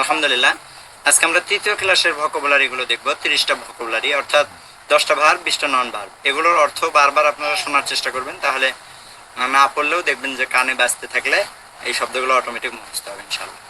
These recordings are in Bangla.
আলহামদুলিল্লাহ। আজকে আমরা তৃতীয় ক্লাসের ভোকাবুলারিগুলো দেখব, তিরিশটা ভোকাবুলারি, অর্থাৎ দশটা ভার বিশটা নন ভার এগুলোর অর্থ বারবার আপনারা শোনার চেষ্টা করবেন, তাহলে না পড়লেও দেখবেন যে কানে বাজতে থাকলে এই শব্দগুলো অটোমেটিক মুখস্থ হবে ইনশাল্লাহ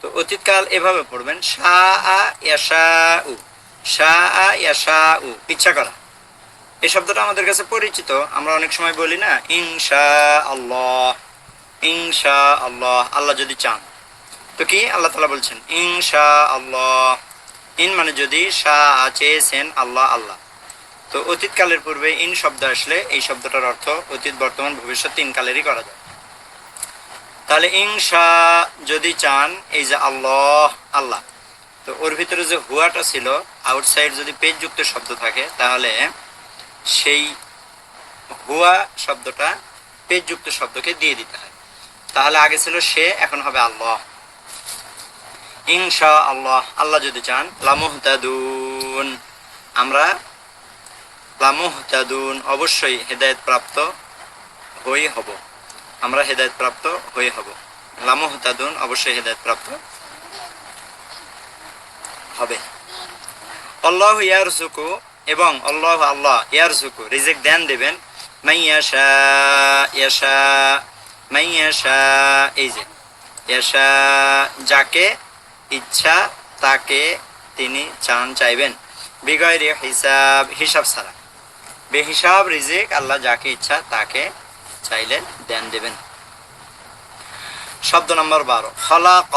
তো অতীতকাল এভাবে পড়বেন উ উ ইচ্ছা করা। এই শব্দটা আমাদের কাছে পরিচিত, আমরা অনেক সময় বলি না ইনশা আল্লাহ ইনশা আল্লাহ আল্লাহ যদি চান। তো কি? আল্লাহ তালা বলছেন ইনশা আল্লাহ ইন মানে যদি শাহ চেয়েছেন আল্লাহ আল্লাহ। তো অতীতকালের পূর্বে ইন শব্দ আসলে এই শব্দটার অর্থ অতীত, বর্তমান, ভবিষ্যৎ তিন কালেরই করা যায়। তাহলে ইনশা যদি চান, এই যে আল্লাহ আল্লাহ। তো ওর ভিতরে যে হুয়াটা ছিল, আউটসাইড যদি পেজ যুক্ত শব্দ থাকে, তাহলে সেই হুয়া শব্দটা পেজ যুক্ত শব্দকে দিয়ে দিতে হয়। তাহলে আগে ছিল সে, এখন হবে আল্লাহ। ইনশা আল্লাহ আল্লাহ যদি চান, লামুহতাদুন। আমরা লামুহতাদুন, অবশ্যই হেদায়েত প্রাপ্ত হই হব। আমরা হেদায়েত প্রাপ্ত হই হব। লামুহতাদুন, অবশ্যই হেদায়েত প্রাপ্ত হবে। আল্লাহ ইয়ারজুকু এবং আল্লাহ আল্লাহ ইয়ারজুকু রিজেক দেন দেবেন। মাইয়াশা, ইয়াশা। এই যে ইয়াশা যাকে ইচ্ছা তাকে তিনি চান চাইবেন। বিগয়রে হিসাব হিসাব ছাড়া। বেহিসাব, রিজিক, আল্লাহ যাকে ইচ্ছা তাকে চাইলে দেন দেবেন। শব্দ নম্বর বারো খলা ক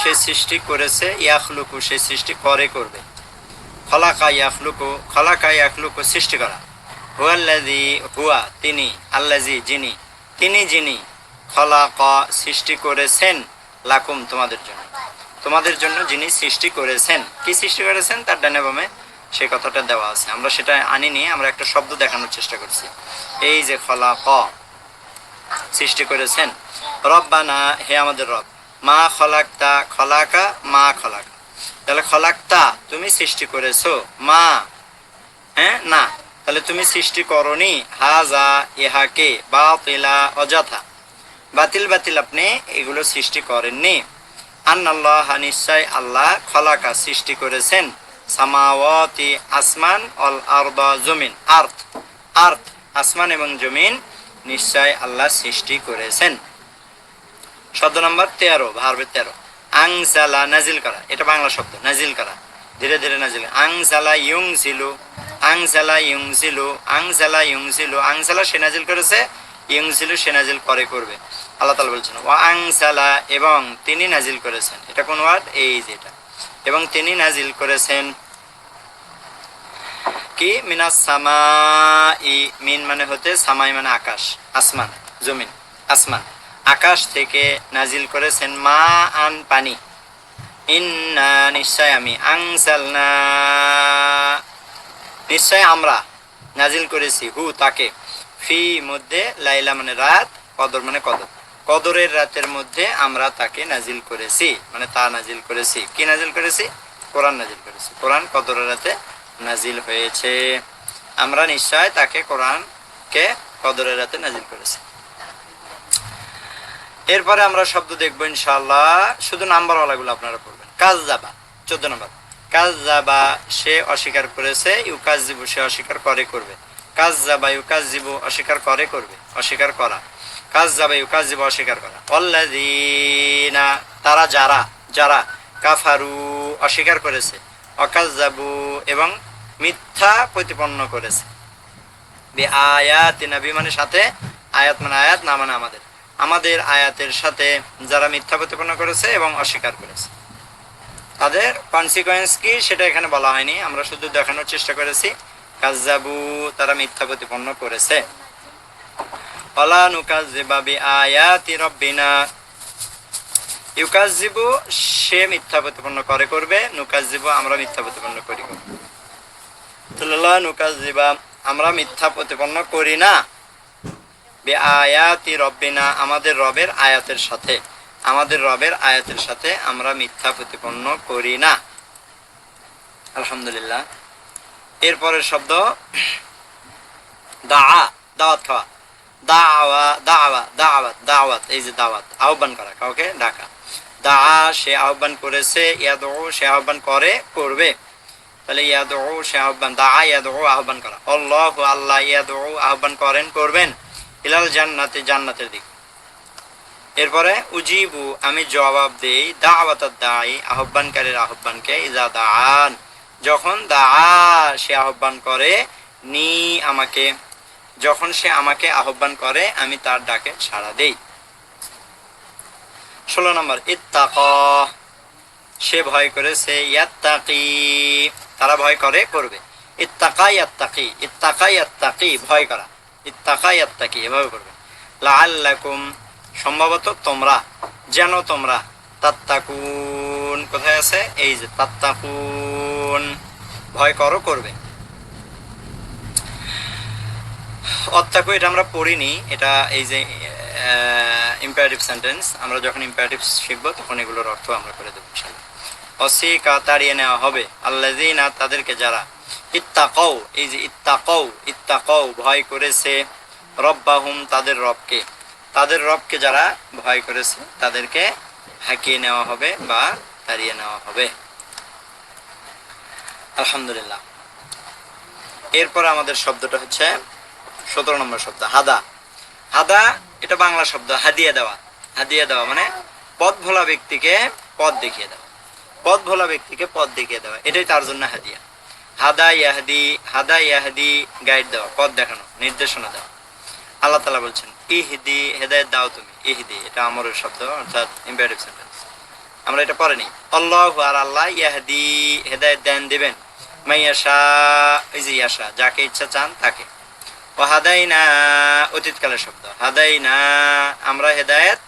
সে সৃষ্টি করেছে, ইয়াখলুকু, সে সৃষ্টি করে করবে। খলাকা ইয়াখলুকু খলাকা ইয়াখলুকু সৃষ্টি করা। হুয়াল্লাজি হুয়া, তিনি আল্লাজি যিনি তিনি যিনি খলাক সৃষ্টি করেছেন লাকুম তোমাদের জন্য। তোমাদের জন্য যিনি সৃষ্টি করেছেন। কি সৃষ্টি করেছেন? তার ডানে বামে সেই কথাটা দেওয়া আছে। আমরা সেটা আনি নিয়ে আমরা একটা শব্দ দেখানোর চেষ্টা করছি। এই যে খলা ক সৃষ্টি করেছেন। রব্বানা, হে আমাদের রব, মা খলাক্তা, খলাকা, মা খলাকা। তাহলে খলাক্তা তুমি সৃষ্টি করেছ, মা হ্যাঁ না। তাহলে তুমি সৃষ্টি করনি, হাজা, ইহাকে, বাতিলা, অযথা। বাতিল বাতিল আপনি এগুলো সৃষ্টি করেননি। আন্নাল্লাহ নিশ্চয় আল্লাহ খলাকা সৃষ্টি করেছেন। সামাওয়াতি আসমান, অল আরদ, জমিন, আর্থ। আর্থ, আসমান এবং জমিন নিশ্চয় আল্লাহ সৃষ্টি করেছেন। শব্দ নম্বর তেরো, ভার্বের তেরো। আংসালা নাজিল করা, এটা বাংলা শব্দ, নাজিল করা। ধীরে ধীরে নাজিল আংসালা ইউং সিলু আংসালা ইউং সিলু আংসালা ইউং সিলু আংসালা সে নাজিল করেছে ইউং সিলু সে নাজিল করে করবে। আল্লাহ তালা বলছেন ও এবং তিনি নাজিল করেছেন। এটা কোন ওয়ার্ড এই এবং তিনি নাজিল করেছেন কি? ই মিন মানে হতে সামাই মানে আকাশ, আসমান, জমিন, আসমান। আকাশ থেকে নাজিল করেছেন মা আন পানি। ইন্না নিশ্চয় আমি আংসালনা নিশ্চয় আমরা নাজিল করেছি, হু, তাকে। ফি মধ্যে লাইলা মানে রাত, কদর মানে কদর। কদরের রাতের মধ্যে আমরা তাকে নাজিল করেছি মানে তা নাজিল করেছি। কি নাজিল করেছি? কোরআন নাজিল করেছি। কোরআন কদরের রাতে নাজিল হয়েছে। আমরা নিশ্চয় তাকে কোরআনকে কদরের রাতে নাজিল করেছি। এরপরে আমরা শব্দ দেখব ইনশাল্লাহ শুধু নাম্বার ওয়ালাগুলো আপনারা পড়বেন। কাজ যাবা, চোদ্দ নম্বর। কাজ যাবা সে অস্বীকার করেছে ইউকাজ জীবু সে অস্বীকার করে করবে। কাজ যাবা ইউকাজ জীবু অস্বীকার করে করবে, অস্বীকার করা। কাজ যাবা ইউকাজ জীবু অস্বীকার করা। অল্লাদিনা তারা যারা যারা কাফারু অস্বীকার করেছে অকাজ যাবু এবং মিথ্যা প্রতিপন্ন করেছে। বি আয়াত বিমানের সাথে আয়াত মানে আয়াত, না মানে আমাদের। আমাদের আয়াতের সাথে যারা মিথ্যা প্রতিপন্ন করেছে এবং অস্বীকার করেছে। তাদের কনসিকোয়েন্স কি সেটা এখানে বলা হয়নি। আমরা শুধু দেখানোর চেষ্টা করেছি। কাজাবু তারা মিথ্যা প্রতিপন্ন করেছে। অলা নুকাজিবাবি আয়াতি রব্বিনা। ইউকাজিবু সে মিথ্যা প্রতিপন্ন করে করবে। নুকাজিবু আমরা মিথ্যা প্রতিপন্ন করি। তাহলে নুকাজিবা আমরা মিথ্যা প্রতিপন্ন করি না। বে আয়াতি রব্বিনা, আমাদের রবের আয়াতের সাথে। আমাদের রবের আয়াতের সাথে আমরা মিথ্যা প্রতিপন্ন করি না। আলহামদুলিল্লাহ। এরপরের শব্দ দা দাওয়াত খাওয়া দাওয়া দাওয়া দাওয়াত দাওয়াত এই যে দাওয়াত আহ্বান করা, কাউকে ডাকা। দা, সে আহ্বান করেছে ইয়াদ সে আহ্বান করে, করবে। তাহলে ইয়াদ সে আহ্বান, দা ইয়াদ আহ্বান করা। আল্লাহ আল্লাহ ইয়াদ আহ্বান করেন, করবেন। ইলাল জান্নাতে, জান্নাতের দিক। এরপরে, উজিবু, আমি জবাব দেই দাই আহ্বানকারীর আহ্বানকে ইজা দান যখন দা সে আহ্বান করে, নি আমাকে। যখন সে আমাকে আহ্বান করে, আমি তার ডাকে সাড়া দেই। ষোলো নম্বর, ইত্তাক। সে ভয় করেছে, ইয়াত্তাকি। তারা ভয় করে, করবে। ইত্তাকা, ইয়াত্তাকি। ইত্তাকা, ইয়াত্তাকি, ভয় করা। ইত্তাকা, ইয়াত্তাকি, এভাবে করবে। লাআল্লাকুম সম্ভবত তোমরা, যেন তোমরা। তাত্তাকুন, কোথায় আছে? এই যে, তাত্তাকুন। ভয় করো, করবে। অত্যাকু, এটা আমরা পড়িনি। এটা এই যে ইম্পারেটিভ সেন্টেন্স আমরা যখন ইম্পারেটিভ শিখব, তখন এগুলোর অর্থ আমরা করে দেবো অসিকা তাড়িয়ে নেওয়া হবে। আল্লাযিনা, তাদেরকে যারা ইত্তাকাও এই যে ইত্তাকাও ইত্তাকাও ভয় করেছে, রব্বাহুম, তাদের রবকে। তাদের রবকে যারা ভয় করেছে, তাদেরকে হাঁকিয়ে নেওয়া হবে বা তাড়িয়ে নেওয়া হবে। আলহামদুলিল্লাহ। এরপর আমাদের শব্দটা হচ্ছে সতেরো নম্বর শব্দ, হাদা। হাদা, এটা বাংলা শব্দ, হাদিয়া দেওয়া। হাদিয়া দেওয়া মানে পথ ভোলা ব্যক্তিকে পথ দেখিয়ে দেওয়া। পথ ভোলা ব্যক্তিকে পথ দেখিয়ে দেওয়া, এটাই তার জন্য হাদিয়া। হাদা ইয়াহাদি হাদা ইয়াহাদি, গাইড দেওয়া, পথ দেখানো, নির্দেশনা দেওয়া। আল্লাহ তালা বলছেন ইহদি, হেদায়ত দাও তুমি। ইহদি, এটা শব্দ, অর্থাৎ ইম্পারেটিভ সেন্টেন্স আমরা এটা নিই। আর আল্লাহ হেদায়ত দেন, দিবেন। মাইয়াশা ইয়াশা যাকে ইচ্ছা চান তাকে। ও হাদাইনা, অতীতকালের শব্দ। হাদাইনা, আমরা হেদায়েত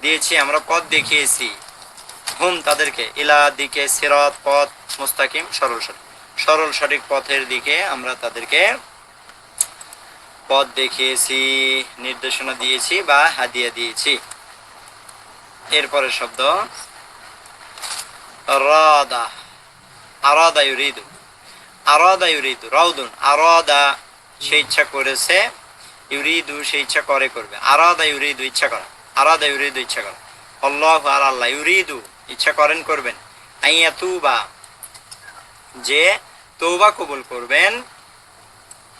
দিয়েছি, আমরা পথ দেখিয়েছি। হুম, তাদেরকে। ইলা দিকে সিরাত, পথ মুস্তাকিম, সরল সঠিক। সরল সঠিক পথের দিকে আমরা তাদেরকে পথ দেখিয়েছি, নির্দেশনা দিয়েছি বা হাদিয়া দিয়েছি। এরপরের শব্দ রাদা আরাদা ইউরিদু আরাদা ইউরিদু, রাউদুন, আরাদা সে ইচ্ছা করেছে, ইউরিদু সে ইচ্ছা করে করবে। আরাদা ইউরিদু ইচ্ছা করা, আরাদা ইউরিদু ইচ্ছা করা। আল্লাহ আর আল্লাহ, ইউরিদু ইচ্ছা করেন করবেন। আইয়া তুবা, যে তৌবা কবুল করবেন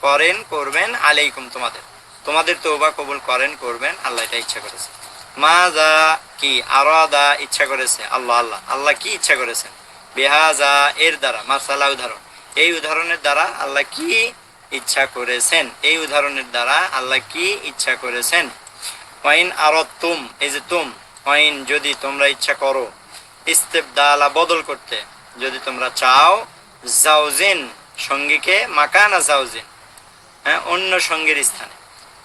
করেন, করবেন, আলাইকুম তোমাদের। তোমাদের তৌবা কবুল করেন, করবেন, আল্লাহ এটা ইচ্ছা করেছে। মা মাজা কি আরাদা ইচ্ছা করেছে? আল্লাহ আল্লাহ। আল্লাহ কি ইচ্ছা করেছেন? বেহাজা এর দ্বারা, মাসালা উদাহরণ। এই উদাহরণের দ্বারা আল্লাহ কি ইচ্ছা করেছেন? এই উদাহরণের দ্বারা আল্লাহ কি ইচ্ছা করেছেন? ওয়াইন আরত তুম এই যে তুম, ওয়াইন যদি তোমরা ইচ্ছা করো, ইস্তেবদালা, বদল করতে। যদি তোমরা চাও, জাউজিন, সঙ্গীকে মাকানা জাউজিন। হ্যাঁ অন্য সঙ্গীর স্থানে।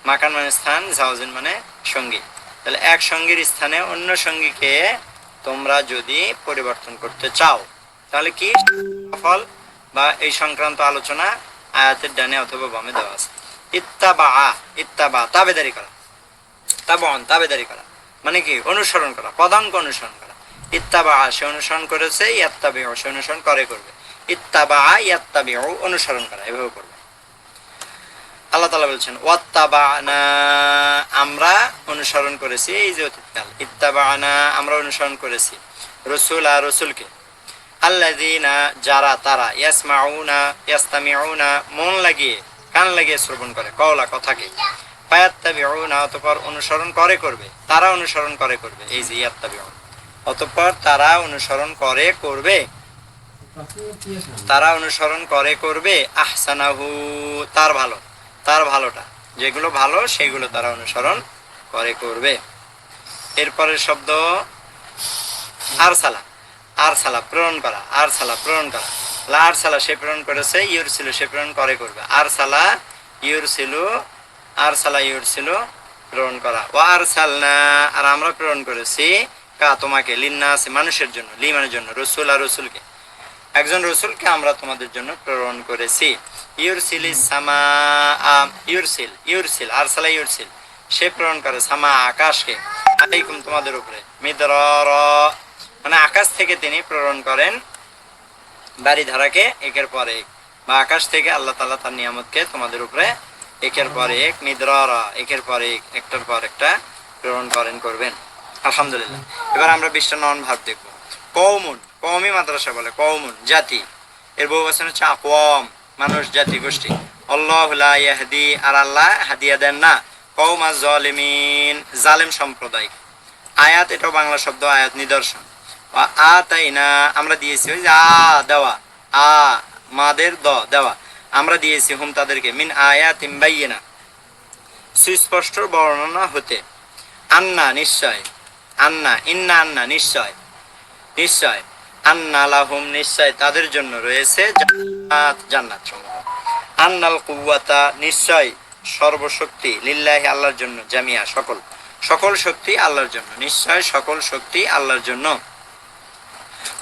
মাকান মানে স্থান জাউজিন মানে সঙ্গী। তাহলে এক সঙ্গীর স্থানে অন্য সঙ্গীকে তোমরা যদি পরিবর্তন করতে চাও, তাহলে কি? ফল বা এই সংক্রান্ত আলোচনা আয়াতের ডানে অথবা বামে দেওয়া আছে। ইত্তাবা ইত্তাবা, তাবেদারি করা। তাবন তাবেদারি করা। মানে কি? অনুসরণ করা পদাঙ্ক অনুসরণ করা। ইত্তাবা, সে অনুসরণ করেছে ইয়াত্তাবি সে অনুসরণ করে করবে। ইত্তাবা ইয়াত্তাবি অনুসরণ করা, এভাবে করবে। আল্লাহ তালা বলছেন, ওয়াত্তাবানা আমরা অনুসরণ করেছি, এই যে অতীতকাল। ইত্তাবানা আমরা অনুসরণ করেছি, রসুল আর রসুলকে। আল্লাযীনা যারা, তারা। ইয়াসমাউনা ইয়াস্তামিউনা মন লাগিয়ে, কান লাগিয়ে শ্রবণ করে, কওলা, কথাকে। ফায়াত্তাবিউনা অতঃপর অনুসরণ করে করবে, তারা অনুসরণ করে করবে, এই যে ইয়াত্তাবিউন অতঃপর তারা অনুসরণ করে করবে। তারা অনুসরণ করে করবে, আহসানাহু, তার ভালো। তার ভালোটা। যেগুলো ভালো, সেগুলো তারা অনুসরণ করে, করবে। এরপরের শব্দ, আরসালা। আরসালা প্রেরণ করা, আরসালা প্রেরণ করা। লা আরসালা সে প্রেরণ করেছে ইউর ছিল সে প্রেরণ করে, করবে। আরসালা ইউর ছিল আরসালা ইউর ছিল প্রেরণ করা। ও আরসালনা, আর আমরা প্রেরণ করেছি কা, তোমাকে, লিন্নাস, মানুষের জন্য, লিমানের জন্য, রসুল আর রসুলকে। একজন রসুলকে আমরা তোমাদের জন্য প্রেরণ করেছি। ইউরসিল সামা ইউরসিল ইউরসিল, আরসালা ইউরসিল। সে প্রেরণ করে সামা আকাশকে। আলাইকুম তোমাদের উপরে। মিদর মানে আকাশ থেকে তিনি প্রেরণ করেন বাড়ি ধারাকে একের পরে। বা আকাশ থেকে আল্লাহ তালা তার নিয়ামতকে তোমাদের উপরে একের পর এক, মিদ্রারা, একের পর এক, একটার পর একটা প্রেরণ করেন, করবেন। আলহামদুলিল্লাহ। এবার আমরা বিশটা নন ভাব দেখব। কৌমুন কৌমি মাদ্রাসা বলে কৌমুন জাতি। এর বহু বচন হচ্ছে আকওয়াম। মানুষ জাতি গোষ্ঠী। আল্লাহ লা আর আল্লাহ হাদিয়া দেন না। কৌমা জলিমিন, জালেম সম্প্রদায় আয়াত এটাও বাংলা শব্দ আয়াত নিদর্শন। আ তাই না আমরা দিয়েছি ওই যে আ, দেওয়া। আ, মাদের দ, দেওয়া। আমরা দিয়েছি হুম তাদেরকে। মিন আয়াত ইম্বাইয়েনা সুস্পষ্ট বর্ণনা হতে। আন্না, নিশ্চয়। আন্না, ইন্না আন্না, নিশ্চয়। নিশ্চয়। আন্না লাহুম নিশ্চয় তাদের জন্য রয়েছে জান্নাত আন্নাল কুওয়াতা নিশ্চয় সর্বশক্তি, লিল্লাহি আল্লাহর জন্য, জামিয়া, সকল। সকল শক্তি আল্লাহর জন্য, নিশ্চয় সকল শক্তি আল্লাহর জন্য।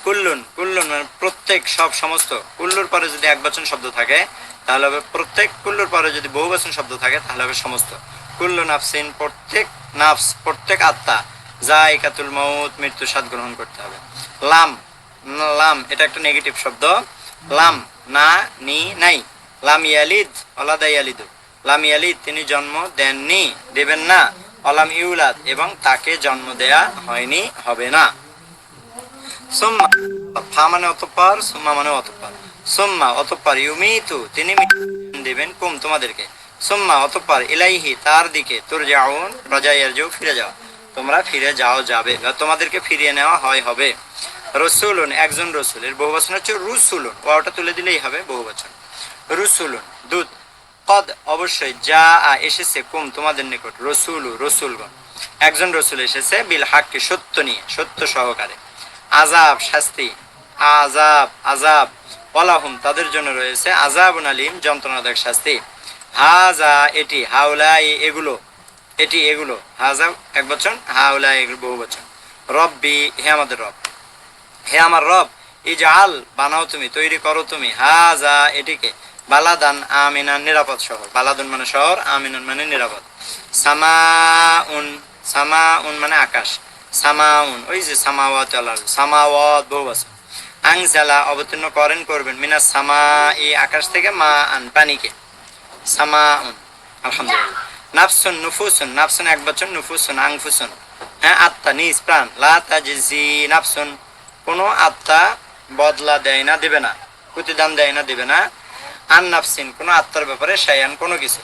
কুল্লুন কুল্লুন মানে প্রত্যেক, সব সমস্ত। কুল্লুর পরে যদি এক বচন শব্দ থাকে, তাহলে হবে প্রত্যেক, কুল্লুর পরে যদি বহু বচন শব্দ থাকে, তাহলে হবে সমস্ত। কুল্লু নাফসিন, প্রত্যেক নাফস, প্রত্যেক আত্মা যা একাতুল মৌত মৃত্যু স্বাদ গ্রহণ করতে হবে। লাম লাম, এটা একটা নেগেটিভ শব্দ। লাম, না, নি, নাই। লাম ইয়ালিদ, অলাদা ইয়ালিদু। লাম ইয়ালিদ, তিনি জন্ম দেননি, দেবেন না। অলাম ইউলাদ, এবং তাকে জন্ম দেয়া হয়নি, হবে না। সুম্মা, ফা মানে অতঃপর, সুম্মা মানে অতঃপর। সুম্মা, অতঃপর ইউমিতু, তিনি দেবেন কুম তোমাদেরকে। সুম্মা, অতঃপর ইলাইহি, তার দিকে তোর যাউন রাজাইয়ার ফিরে যাও। তোমরা ফিরে যাও, যাবে। তোমাদেরকে ফিরিয়ে নেওয়া হয়, হবে। রসুলুন, একজন রসুলের বহু বচন হচ্ছে রুসুলুন। ওটা তুলে দিলেই হবে বহু বচন। রুসুলুন দূত কদ, অবশ্যই, যা এসেছে, কুম, তোমাদের নিকট। রসুলু, রসুলগণ। একজন রসুল এসেছে, বিল হাককে, সত্য নিয়ে, সত্য সহকারে। আজাব শাস্তি। আজাব আজাব ওলাহুম তাদের জন্য রয়েছে আজাব আলিম, যন্ত্রণাদায়ক শাস্তি। হাজা এটি হাউলাই এগুলো। এটি, এগুলো। হাজা এক বচন হাউলাই এগুলো বহু বচন। রব্বি, হে আমাদের রব। হে আমার রব ইজাল বানাও তুমি, তৈরি করো তুমি। হা হাজা, এটিকে। বালাদান আমিনান নিরাপদ শহর। বালাদুন মানে শহর, আমিনান মানে নিরাপদ। সামাউন সামাউন মানে আকাশ। সামাউন, ওই যে সামাওয়াত সামাওয়াত বহু বছর। আংসালা অবতীর্ণ করেন, করবেন। মিনা সামা এই আকাশ থেকে মা আন, পানিকে। সামাউন, আলহামদুলিল্লাহ। নাফসুন, নুফুসুন। নাফসুন এক বছর, নুফুসুন, আংফুসুন। হ্যাঁ আত্মা, নিজ প্রাণ। লা তাজিজি নাফসুন। কোনো আত্মা বদলা দেয় না, দেবে না। প্রতিদান দেয় না, দেবে না। আন নাফসিন, কোনো আত্মার ব্যাপারে সায়ান কোনো কিছু।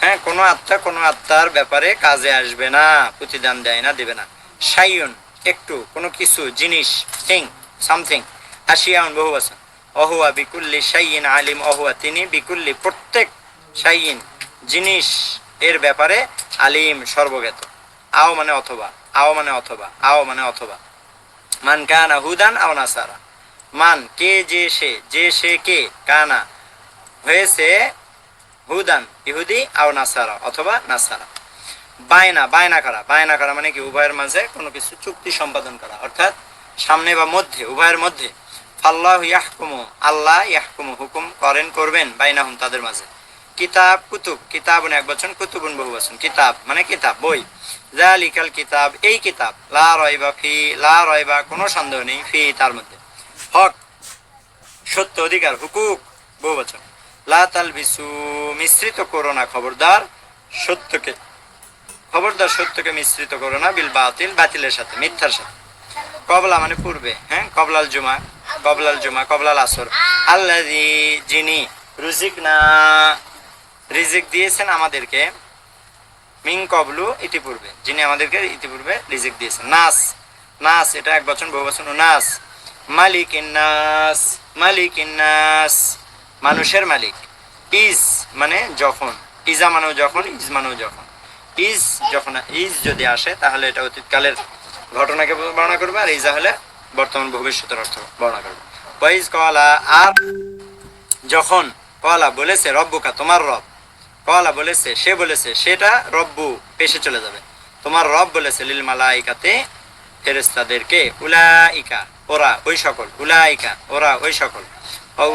হ্যাঁ কোনো আত্মা কোনো আত্মার ব্যাপারে কাজে আসবে না, প্রতিদান দেয় না, দেবে না। সাইয়ন, একটু, কোনো কিছু, জিনিস থিং সামথিং আসিয়াউন বহু বছর অহুয়া বিকুল্লি সাইয়িন আলিম, অহুয়া তিনি বিকুল্লি প্রত্যেক সাইয়িন, জিনিস এর ব্যাপারে আলিম, সর্বজ্ঞাত। আও মানে অথবা, আও মানে অথবা, আও মানে অথবা। মান কানা হুদান আও নাসারা। মান কে, যে, সে যে, সে, কে, কানা হয়েছে হুদান, ইহুদি আও নাসারা অথবা নাসারা। বায়না বায়না করা বায়না করা মানে কি? উভয়ের মাঝে কোনো কিছু চুক্তি সম্পাদন করা। অর্থাৎ সামনে বা মধ্যে, উভয়ের মধ্যে। ফাল্লাহ ইয়াহকুমু, আল্লাহ ইয়াহকুমু হুকুম করেন, করবেন বাইনাহুম তাদের মাঝে। কিতাব, কুতুব। কিতাবুন এক বচন, কুতুবুন বহু বচন। কিতাব মানে কিতাব, বই। জালিকাল কিতাব, এই কিতাব। লা রয়বা ফি, লা রয়বা, কোনো সন্দেহ নেই, ফি, তার মধ্যে। হক, সত্য অধিকার, হুকুক, বহু বচন। লা তালবিসু, মিশ্রিত করো না খবরদার সত্যকে। খবরদার সত্যকে মিশ্রিত করো না, বিল বাতিল, বাতিলের সাথে, মিথ্যার সাথে। কবলা মানে পূর্বে হ্যাঁ? কবলাল জুমা কবলাল জুমা, কবলাল আসর। আল্লাহ যিনি রুজিক না রিজিক দিয়েছেন আমাদেরকে মিং কবলু ইতিপূর্বে, যিনি আমাদেরকে ইতিপূর্বে রিজিক দিয়েছেন। নাস নাস, এটা এক বচন, বহু বচন, নাস। মালিক ইন্নাস মালিক ইন্নাস মানুষের মালিক। ইজ মানে যখন, ইজা মানেও যখন, ইজ মানেও যখন। ইজ যখন, ইজ যদি আসে, তাহলে এটা অতীতকালের ঘটনাকে বর্ণনা করবে, আর ইজা হলে বর্তমান ভবিষ্যতের অর্থ বর্ণনা করবে। ওয়াইজ কলা আর যখন কলা বলেছে, রব্বুকা, তোমার রব কলা বলেছে, সে বলেছে, সেটা রব্বু পেশে চলে যাবে। তোমার রব বলেছে, লিল মালাইকাতে ফেরেস্তাদেরকে উলাইকা, ওরা ওই সকল, উলাইকা, ওরা ওই সকল।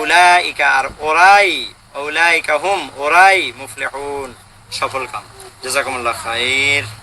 উলাইকা, আর ওরাই উলাইকা হুম, ওরাই মুফলিহুন, সফল কাম। জাজাকুমুল্লাহ খাইর।